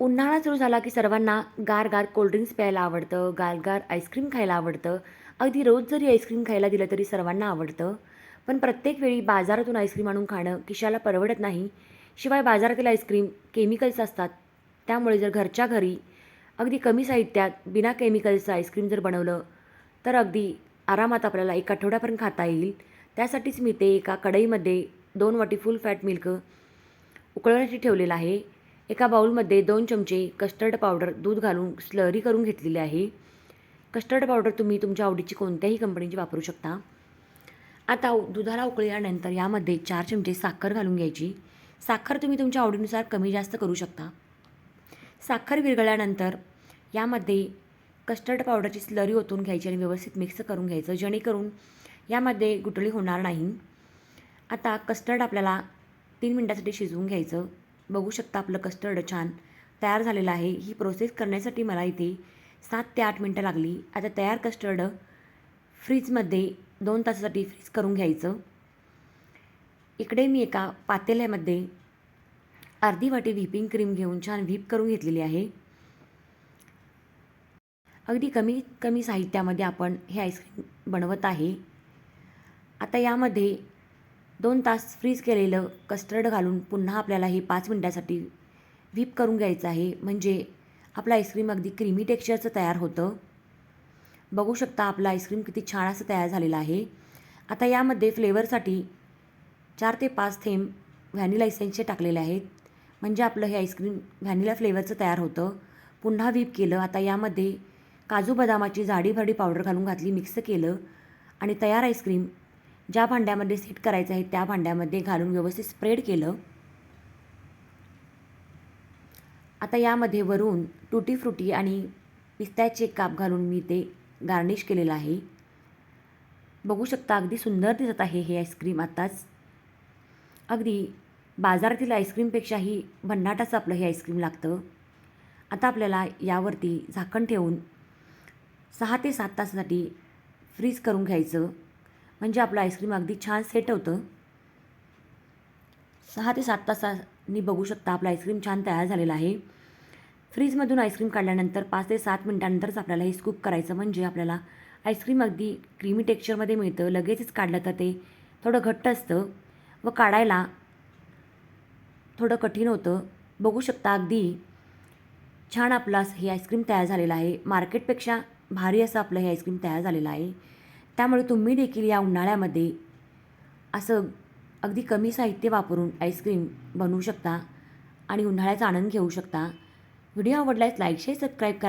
उन्हाळा सुरू झाला की सर्वांना गार गार कोल्ड्रिंक्स प्यायला आवडतं गार गार आईस्क्रीम खायला आवडतं. अगदी रोज जरी आईस्क्रीम खायला दिलं तरी सर्वांना आवडतं. पण प्रत्येक वेळी बाजारातून आईस्क्रीम आणून खाणं किशाला परवडत नाही. शिवाय बाजारातील आईस्क्रीम केमिकल्स असतात. त्यामुळे जर घरच्या घरी अगदी कमी साहित्यात बिना केमिकल्सचं आईस्क्रीम जर बनवलं तर अगदी आरामात आपल्याला एक आठवड्यापर्यंत खाता येईल. त्यासाठीच मी ते एका कढईमध्ये दोन वाटी फुल फॅट मिल्क उकळण्यासाठी ठेवलेलं आहे. एका बाउलमध्ये दोन चमचे कस्टर्ड पावडर दूध घालून स्लरी करून घेतलेली आहे. कस्टर्ड पावडर तुम्ही तुमच्या आवडीची कोणत्याही कंपनीची वापरू शकता. आता दुधाला उकळल्यानंतर यामध्ये चार चमचे साखर घालून घ्यायची. साखर तुम्ही तुमच्या आवडीनुसार कमी जास्त करू शकता. साखर विरघळल्यानंतर यामध्ये कस्टर्ड पावडरची स्लरी ओतून घ्यायची आणि व्यवस्थित मिक्स करून घ्यायचं जेणेकरून यामध्ये गुटळी होणार नाही. आता कस्टर्ड आपल्याला तीन मिनटासाठी शिजवून घ्यायचं. बघू शकता आपलं कस्टर्ड छान तयार झालेलं आहे. ही प्रोसेस करण्यासाठी मला इथे सात ते आठ मिनटं लागली. आता तयार कस्टर्ड फ्रीजमध्ये दोन तासासाठी फ्रीज करून घ्यायचं. इकडे मी एका पातेल्यामध्ये अर्धी वाटी व्हिपिंग क्रीम घेऊन छान व्हीप करून घेतलेली आहे. अगदी कमी कमी साहित्यामध्ये आपण हे आईस्क्रीम बनवत आहे. आता यामध्ये दोन तास फ्रीज केलेलं कस्टर्ड घालून पुन्हा आपल्याला हे पाच मिनटासाठी व्हीप करून घ्यायचं आहे. म्हणजे आपलं आईस्क्रीम अगदी क्रीमी टेक्स्चरचं तयार होतं. बघू शकता आपलं आईस्क्रीम किती छान असं तयार झालेलं आहे. आता यामध्ये फ्लेवरसाठी चार ते पाच थेंब व्हॅनिला इसेन्सचे टाकलेले आहेत. म्हणजे आपलं हे आईस्क्रीम व्हॅनिला फ्लेवरचं तयार होतं. पुन्हा व्हीप केलं. आता यामध्ये काजू बदामाची जाडीभरडी पावडर घालून घातली मिक्स केलं आणि तयार आईस्क्रीम ज्या भांड्यामध्ये सेट करायचं आहे त्या भांड्यामध्ये घालून व्यवस्थित स्प्रेड केलं. आता यामध्ये वरून टुटी फ्रुटी आणि पिस्त्याचे काप घालून मी ते गार्निश केलेलं आहे. बघू शकता अगदी सुंदर दिसत आहे हे आईस्क्रीम आत्ताच अगदी बाजारातील आईस्क्रीमपेक्षाही भन्नाटाचं आपलं हे आईस्क्रीम लागतं. आता आपल्याला यावरती झाकण ठेवून सहा ते सात तासासाठी फ्रीज करून घ्यायचं. म्हणजे आपलं आईस्क्रीम अगदी छान सेट होतं. सहा ते सात तासांनी बघू शकता आपलं आईस्क्रीम छान तयार झालेलं आहे. फ्रीजमधून आईस्क्रीम काढल्यानंतर पाच ते सात मिनटानंतरच आपल्याला हे स्कूप करायचं म्हणजे आपल्याला आईस्क्रीम अगदी क्रीमी टेक्स्चरमध्ये मिळतं. लगेचच काढलं तर ते थोडं घट्ट असतं व काढायला थोडं कठीण होतं. बघू शकता अगदी छान आपलं हे आईस्क्रीम तयार झालेलं आहे. मार्केटपेक्षा भारी असं आपलं हे आईस्क्रीम तयार झालेलं आहे. त्यामुळे तुम्ही देखील या उन्हाळ्यामध्ये असं अगदी कमी साहित्य वापरून आईस्क्रीम बनवू शकता आणि उन्हाळ्याचा आनंद घेऊ शकता. व्हिडिओ आवडल्यास लाईक शेअर सबस्क्राईब करा.